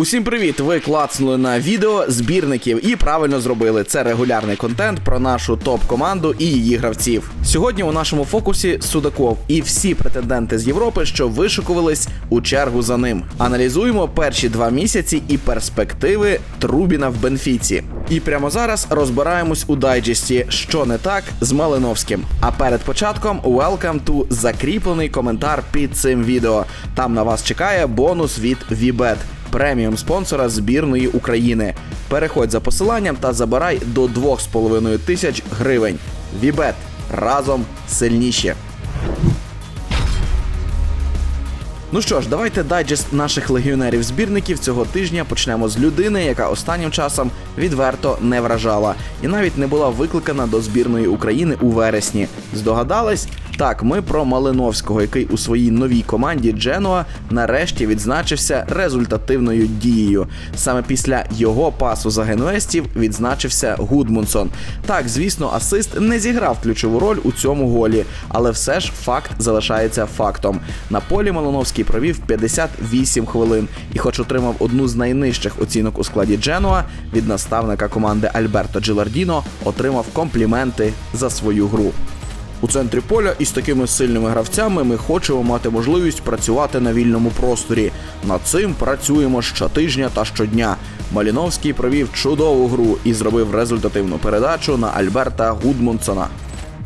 Усім привіт! Ви клацнули на відео збірників і правильно зробили. Це регулярний контент про нашу топ-команду і її гравців. Сьогодні у нашому фокусі Судаков і всі претенденти з Європи, що вишикувались у чергу за ним. Аналізуємо перші два місяці і перспективи Трубіна в Бенфіці. І прямо зараз розбираємось у дайджесті, що не так з Малиновським. А перед початком welcome to закріплений коментар під цим відео. Там на вас чекає бонус від Вібет преміум спонсора збірної України. Переходь за посиланням та забирай до 2,5 тисяч гривень. Вібет разом сильніші. Ну що ж, давайте дайджест наших легіонерів-збірників цього тижня почнемо з людини, яка останнім часом відверто не вражала і навіть не була викликана до збірної України у вересні. Здогадались? Так, ми про Малиновського, який у своїй новій команді Дженуа нарешті відзначився результативною дією. Саме після його пасу за генуестів відзначився Гудмунсон. Так, звісно, асист не зіграв ключову роль у цьому голі, але все ж факт залишається фактом. На полі Малиновський провів 58 хвилин і, хоч отримав одну з найнижчих оцінок у складі Дженуа, від наставника команди Альберто Джилардіно отримав компліменти за свою гру. У центрі поля із такими сильними гравцями ми хочемо мати можливість працювати на вільному просторі. Над цим працюємо щотижня та щодня. Маліновський провів чудову гру і зробив результативну передачу на Альберта Гудмунсона.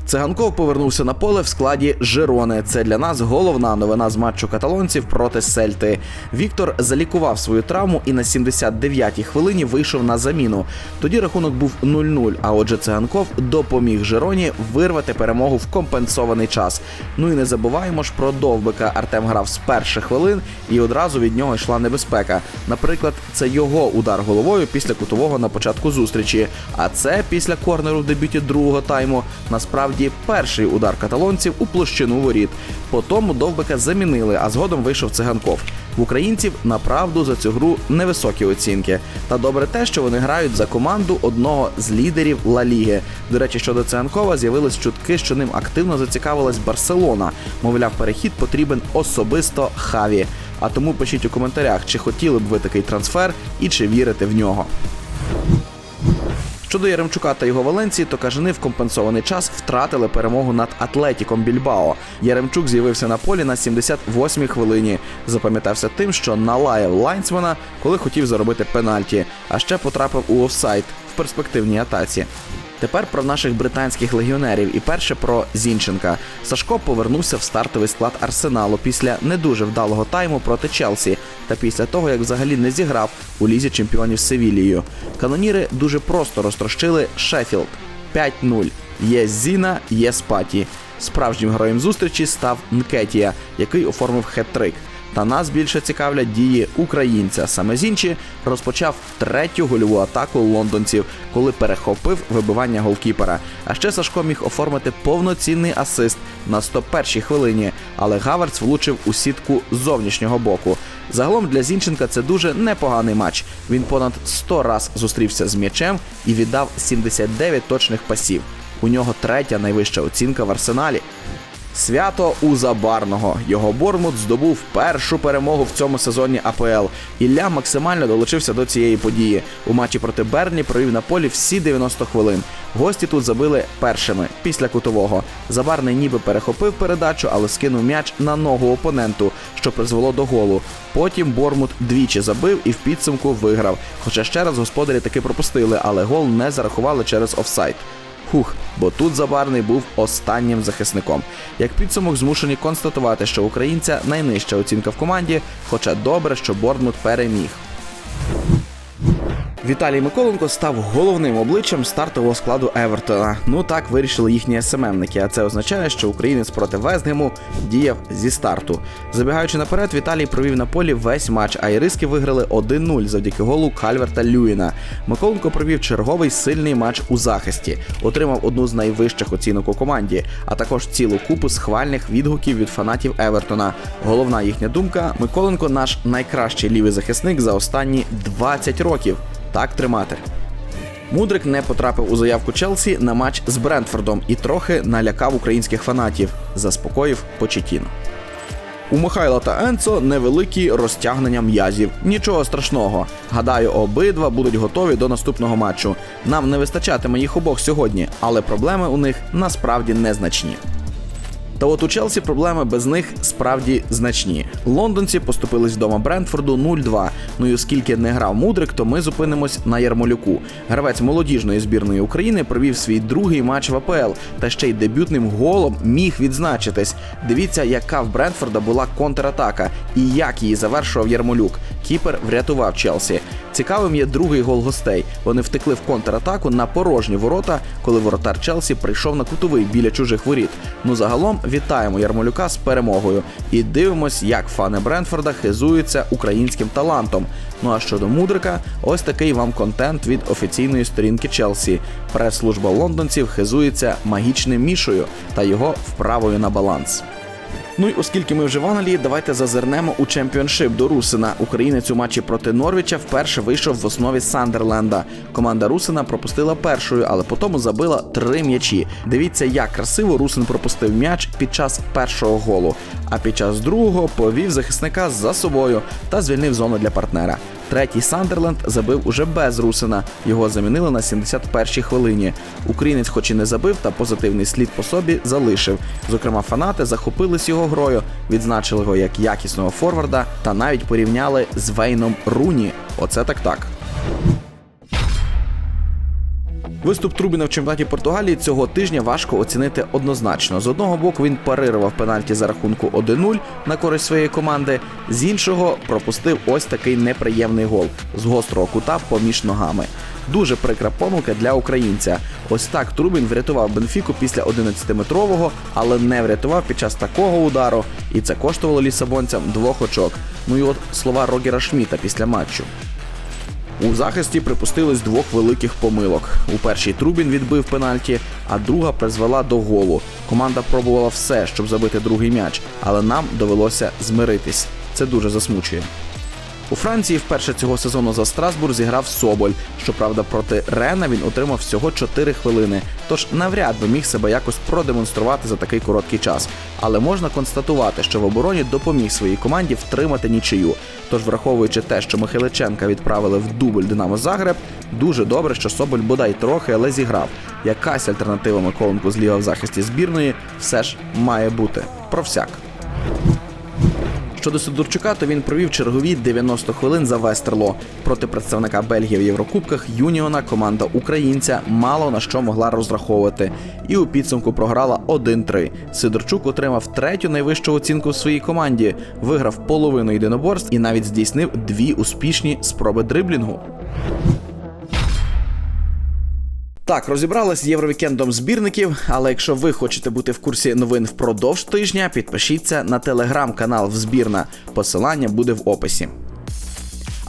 Циганков повернувся на поле в складі Жирони. Це для нас головна новина з матчу каталонців проти Сельти. Віктор залікував свою травму і на 79-й хвилині вийшов на заміну. Тоді рахунок був 0-0, А отже, циганков допоміг Жироні вирвати перемогу в компенсований час. Ну і не забуваємо ж про довбика. Артем грав з перших хвилин і одразу від нього йшла небезпека. Наприклад, це його удар головою після кутового на початку зустрічі. А це після корнеру в дебюті другого тайму. Насправді перший удар каталонців у площину воріт. По тому довбика замінили, а згодом вийшов циганков. В українців направду за цю гру невисокі оцінки. Та добре те, що вони грають за команду одного з лідерів Ла Ліги. До речі, щодо Циганкова з'явились чутки, що ним активно зацікавилась Барселона. Мовляв, перехід потрібен особисто Хаві. А тому пишіть у коментарях, чи хотіли б ви такий трансфер і чи вірите в нього. Щодо Яремчука та його Валенції, то кажани в компенсований час втратили перемогу над Атлетіком Більбао. Яремчук з'явився на полі на 78-й хвилині. Запам'ятався тим, що налаяв лайнсмена, коли хотів заробити пенальті, а ще потрапив у офсайд в перспективній атаці. Тепер про наших британських легіонерів і перше про Зінченка. Сашко повернувся в стартовий склад арсеналу після не дуже вдалого тайму проти Челсі та після того, як взагалі не зіграв у лізі чемпіонів Севілією. Каноніри дуже просто розтрощили Шеффілд 5-0. Є Зіна, є Спаті. Справжнім героєм зустрічі став Нкетія, який оформив хет-трик. Та нас більше цікавлять дії українця. Саме Зінчі розпочав третю гольову атаку лондонців, коли перехопив вибивання голкіпера. А ще Сашко міг оформити повноцінний асист на 101-й хвилині, але Гаверц влучив у сітку зовнішнього боку. Загалом для Зінченка це дуже непоганий матч. Він понад 100 раз зустрівся з м'ячем і віддав 79 точних пасів. У нього третя найвища оцінка в арсеналі. Свято у Забарного. Його Бормут здобув першу перемогу в цьому сезоні АПЛ. Ілля максимально долучився до цієї події. У матчі проти Берні провів на полі всі 90 хвилин. Гості тут забили першими після кутового. Забарний ніби перехопив передачу, але скинув м'яч на ногу опоненту, що призвело до голу. Потім Бормут двічі забив і в підсумку виграв. Хоча ще раз господарі таки пропустили, але гол не зарахували через офсайд. Хух, бо тут Забарний був останнім захисником. Як підсумок змушені констатувати, що українця найнижча оцінка в команді, хоча добре, що Борнмут переміг. Віталій Миколенко став головним обличчям стартового складу Евертона. Ну так вирішили їхні СММники, а це означає, що українець проти Вестгему діяв зі старту. Забігаючи наперед, Віталій провів на полі весь матч, а іриски виграли 1-0 завдяки голу Кальверта Люїна. Миколенко провів черговий сильний матч у захисті, отримав одну з найвищих оцінок у команді, а також цілу купу схвальних відгуків від фанатів Евертона. Головна їхня думка: Миколенко наш найкращий лівий захисник за останні 20 років. Так тримати. Мудрик не потрапив у заявку Челсі на матч з Брентфордом і трохи налякав українських фанатів, заспокоїв Почетіно. У Михайла та Енцо невеликі розтягнення м'язів. Нічого страшного. Гадаю, обидва будуть готові до наступного матчу. Нам не вистачатиме їх обох сьогодні, але проблеми у них насправді незначні. Та от у Челсі проблеми без них справді значні. Лондонці поступились вдома Брентфорду 0-2. Ну і оскільки не грав Мудрик, то ми зупинимось на Ярмолюку. Гравець молодіжної збірної України провів свій другий матч в АПЛ та ще й дебютним голом міг відзначитись. Дивіться, яка в Брентфорда була контратака і як її завершував Ярмолюк. Кіпер врятував Челсі. Цікавим є другий гол гостей. Вони втекли в контратаку на порожні ворота, коли воротар Челсі прийшов на кутовий біля чужих воріт. Ну загалом вітаємо Ярмолюка з перемогою і дивимось, як фани Бренфорда хизуються українським талантом. Ну а щодо мудрика, ось такий вам контент від офіційної сторінки Челсі. Прес-служба лондонців хизується магічним мішою та його вправою на баланс. Ну і оскільки ми вже в Англії, давайте зазирнемо у чемпіоншип до Русина. Українець у матчі проти Норвіча вперше вийшов в основі Сандерленда. Команда Русина пропустила першою, але потім забила три м'ячі. Дивіться, як красиво Русин пропустив м'яч під час першого голу, а під час другого повів захисника за собою та звільнив зону для партнера. Третій Сандерленд забив уже без Русина. Його замінили на 71-й хвилині. Українець, хоч і не забив, та позитивний слід по собі залишив. Зокрема, фанати захопились його грою, відзначили його як якісного форварда та навіть порівняли з Вейном Руні. Оце так так. Виступ Трубіна в чемпіонаті Португалії цього тижня важко оцінити однозначно. З одного боку він парирував пенальті за рахунку 1-0 на користь своєї команди, з іншого пропустив ось такий неприємний гол з гострого кута поміж ногами. Дуже прикра помилка для українця. Ось так Трубін врятував Бенфіку після 11-метрового, але не врятував під час такого удару, і це коштувало лісабонцям двох очок. Ну і от слова Рогера Шміта після матчу. У захисті припустились двох великих помилок. У першій Трубін відбив пенальті, а друга призвела до голу. Команда пробувала все, щоб забити другий м'яч, але нам довелося змиритись. Це дуже засмучує. У Франції вперше цього сезону за Страсбург зіграв Соболь. Щоправда, проти Рена він отримав всього 4 хвилини, тож навряд би міг себе якось продемонструвати за такий короткий час. Але можна констатувати, що в обороні допоміг своїй команді втримати нічию. Тож, враховуючи те, що Михайличенка відправили в дубль Динамо Загреб, дуже добре, що Соболь бодай трохи, але зіграв. Якась альтернатива Миколенку зліва в захисті збірної все ж має бути. Про всяк. Щодо Сидорчука, то він провів чергові 90 хвилин за Вестерло. Проти представника Бельгії в Єврокубках Юніона команда українця мало на що могла розраховувати. І у підсумку програла 1-3. Сидорчук отримав третю найвищу оцінку в своїй команді, виграв половину єдиноборств і навіть здійснив дві успішні спроби дриблінгу. Так, розібрались з євровікендом збірників, але якщо ви хочете бути в курсі новин впродовж тижня, підпишіться на телеграм-канал в збірна. Посилання буде в описі.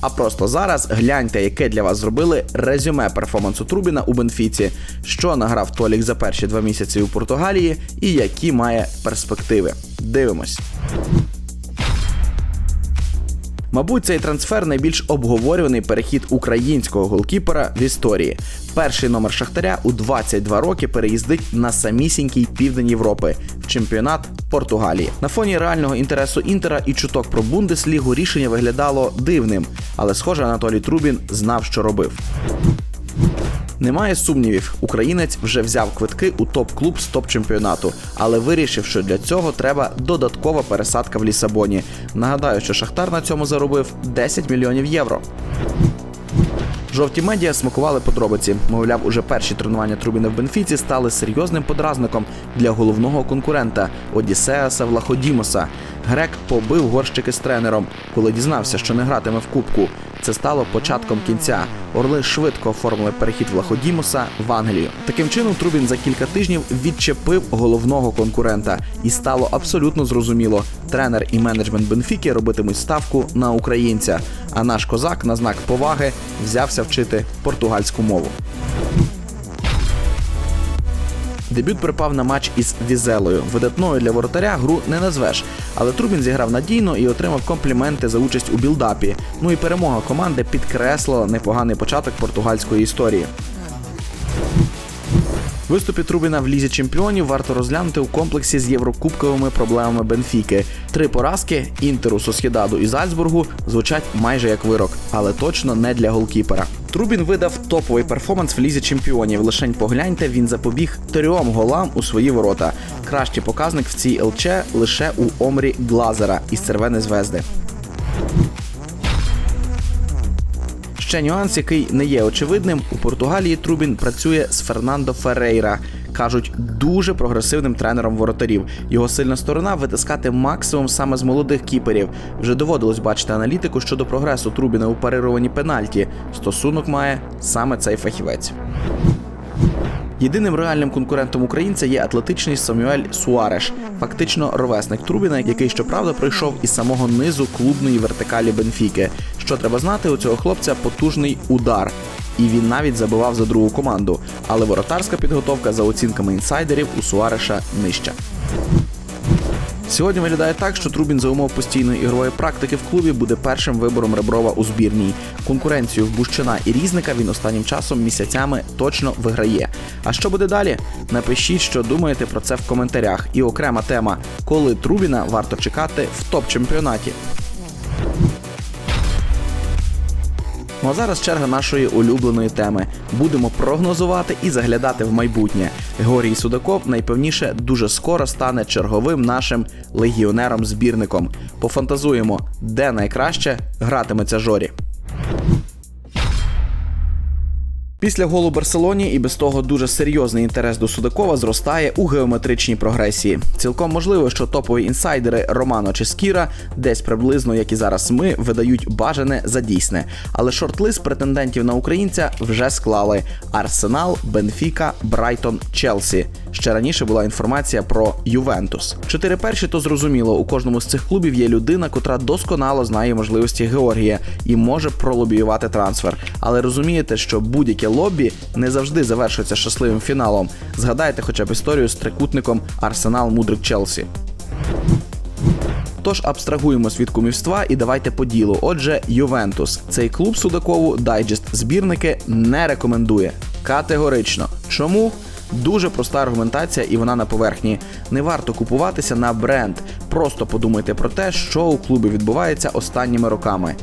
А просто зараз гляньте, яке для вас зробили резюме перформансу Трубіна у Бенфіці, що награв Толік за перші два місяці у Португалії і які має перспективи. Дивимось. Мабуть, цей трансфер найбільш обговорюваний перехід українського голкіпера в історії. Перший номер Шахтаря у 22 роки переїздить на самісінький південь Європи в чемпіонат Португалії. На фоні реального інтересу Інтера і чуток про Бундеслігу рішення виглядало дивним, але схоже, Анатолій Трубін знав, що робив. Немає сумнівів, українець вже взяв квитки у топ-клуб з топ-чемпіонату, але вирішив, що для цього треба додаткова пересадка в Лісабоні. Нагадаю, що Шахтар на цьому заробив 10 мільйонів євро. Жовті медіа смакували подробиці. Мовляв, уже перші тренування Трубіна в Бенфіці стали серйозним подразником для головного конкурента Одіссеаса Влаходімоса. Грек побив горщики з тренером, коли дізнався, що не гратиме в кубку. це стало початком кінця. Орли швидко оформили перехід Влаходімоса в Англію. Таким чином, Трубін за кілька тижнів відчепив головного конкурента, і стало абсолютно зрозуміло: тренер і менеджмент Бенфіки робитимуть ставку на українця. А наш козак на знак поваги взявся вчити португальську мову. Дебют припав на матч із Візелою. Видатною для воротаря гру не назвеш, але Трубін зіграв надійно і отримав компліменти за участь у білдапі. Ну і перемога команди підкреслила непоганий початок португальської історії. Виступи Трубіна в лізі чемпіонів варто розглянути у комплексі з єврокубковими проблемами Бенфіки. Три поразки Інтеру, Сосєдаду і Зальцбургу звучать майже як вирок, але точно не для голкіпера. Трубін видав топовий перформанс в лізі чемпіонів. Лишень погляньте, він запобіг трьом голам у свої ворота. Кращий показник в цій ЛЧ лише у Омрі Глазера із Червоної звезди. Ще нюанс, який не є очевидним, у Португалії Трубін працює з Фернандо Феррейра. Кажуть, дуже прогресивним тренером воротарів. Його сильна сторона витискати максимум саме з молодих кіперів. Вже доводилось бачити аналітику щодо прогресу Трубіна у парированні пенальті. Стосунок має саме цей фахівець. Єдиним реальним конкурентом українця є атлетичний Самюель Суареш, фактично ровесник Трубіна, який щоправда прийшов із самого низу клубної вертикалі Бенфіки. Що треба знати, у цього хлопця потужний удар. І він навіть забивав за другу команду. Але воротарська підготовка за оцінками інсайдерів у Суареша нижча. Сьогодні виглядає так, що Трубін за умов постійної ігрової практики в клубі буде першим вибором Реброва у збірній. Конкуренцію в Бущина і Різника він останнім часом місяцями точно виграє. А що буде далі? Напишіть, що думаєте про це в коментарях. І окрема тема, коли Трубіна варто чекати в топ-чемпіонаті. Ну а зараз черга нашої улюбленої теми. Будемо прогнозувати і заглядати в майбутнє. Георгій Судаков найпевніше дуже скоро стане черговим нашим легіонером-збірником. Пофантазуємо, де найкраще гратиметься Жорі. Після голу Барселоні і без того дуже серйозний інтерес до Судакова зростає у геометричній прогресії. Цілком можливо, що топові інсайдери Романо чи Скіра десь приблизно, як і зараз ми, видають бажане за дійсне. Але шорт-лист претендентів на українця вже склали: Арсенал, Бенфіка, Брайтон, Челсі. Ще раніше була інформація про Ювентус. Чотири перші то зрозуміло. У кожному з цих клубів є людина, котра досконало знає можливості Георгія і може пролобіювати трансфер. Але розумієте, що будь-яке лобі не завжди завершується щасливим фіналом. Згадайте хоча б історію з трикутником Арсенал Мудрик Челсі. Тож абстрагуємось від кумівства і давайте по ділу. Отже, Ювентус. Цей клуб Судакову дайджест збірники не рекомендує. Категорично. Чому? Дуже проста аргументація, і вона на поверхні. Не варто купуватися на бренд. Просто подумайте про те, що у клубі відбувається останніми роками.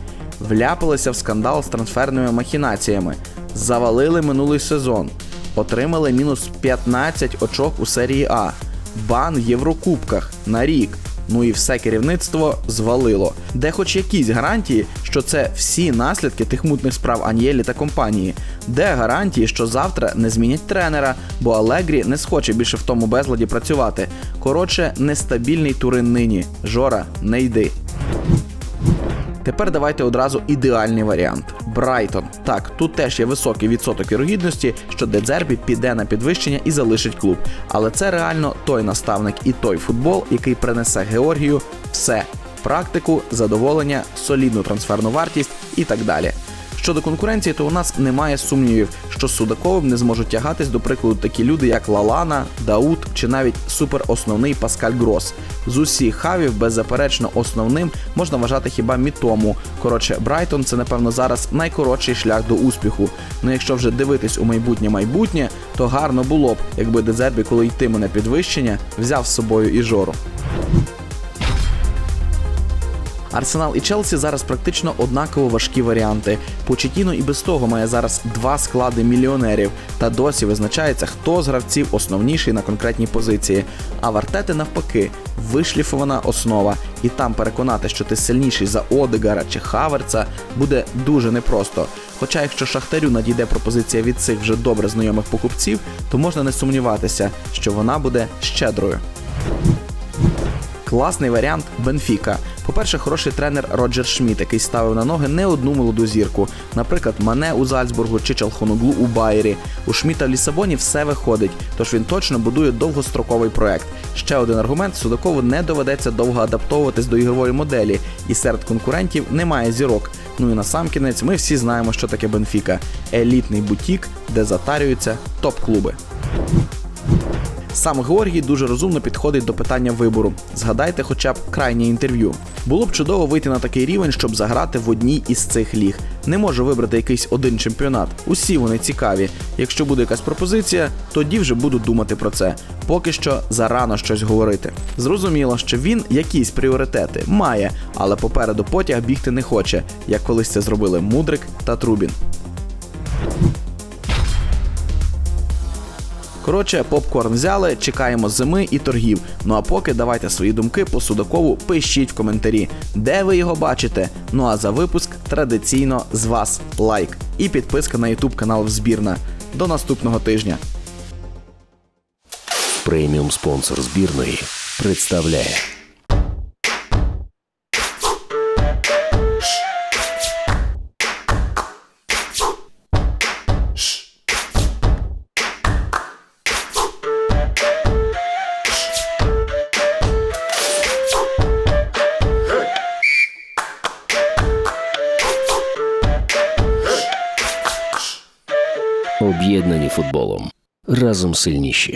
Вляпалися в скандал з трансферними махінаціями, завалили минулий сезон, отримали мінус 15 очок у серії А, бан в Єврокубках на рік. Ну і все керівництво звалило. Де хоч якісь гарантії, що це всі наслідки тих мутних справ Аньєлі та компанії. Де гарантії, що завтра не змінять тренера, бо Алегрі не схоче більше в тому безладі працювати. Коротше, нестабільний турин нині. Жора, не йди. Тепер давайте одразу ідеальний варіант. Брайтон. Так, тут теж є високий відсоток вірогідності, що Дедзербі піде на підвищення і залишить клуб. Але це реально той наставник і той футбол, який принесе Георгію все: практику, задоволення, солідну трансферну вартість і так далі. Щодо конкуренції, то у нас немає сумнівів, що з Судаковим не зможуть тягатись до прикладу такі люди, як Лалана, Дауд чи навіть суперосновний Паскаль Грос. З усіх хавів, беззаперечно, основним можна вважати хіба Мітому. Коротше, Брайтон це напевно зараз найкоротший шлях до успіху. Ну якщо вже дивитись у майбутнє майбутнє, то гарно було б, якби Дезербі, коли йтиме на підвищення, взяв з собою і жору. Арсенал і Челсі зараз практично однаково важкі варіанти. Почетіно і без того має зараз два склади мільйонерів, та досі визначається, хто з гравців основніший на конкретній позиції. А в Артети навпаки вишліфована основа, і там переконати, що ти сильніший за Одегара чи Хаверца, буде дуже непросто. Хоча, якщо Шахтарю надійде пропозиція від цих вже добре знайомих покупців, то можна не сумніватися, що вона буде щедрою. Класний варіант Бенфіка. По-перше, хороший тренер Роджер Шміт, який ставив на ноги не одну молоду зірку, наприклад, Мане у Зальцбургу чи Чалхоноглу у Байері. У Шміта в Лісабоні все виходить, тож він точно будує довгостроковий проект. Ще один аргумент: Судакову не доведеться довго адаптовуватись до ігрової моделі, і серед конкурентів немає зірок. Ну і насамкінець ми всі знаємо, що таке Бенфіка елітний бутік, де затарюються топ-клуби. Сам Георгій дуже розумно підходить до питання вибору. Згадайте хоча б крайнє інтерв'ю. Було б чудово вийти на такий рівень, щоб заграти в одній із цих ліг. Не можу вибрати якийсь один чемпіонат. Усі вони цікаві. Якщо буде якась пропозиція, тоді вже буду думати про це. Поки що зарано щось говорити. Зрозуміло, що він якісь пріоритети має, але попереду потяг бігти не хоче, як колись це зробили Мудрик та Трубін. Коротше, попкорн взяли, чекаємо зими і торгів. Ну а поки давайте свої думки по Судакову пишіть в коментарі, де ви його бачите. Ну а за випуск традиційно з вас лайк і підписка на YouTube канал Взбірна. До наступного тижня. Преміум спонсор збірної представляє сильніші.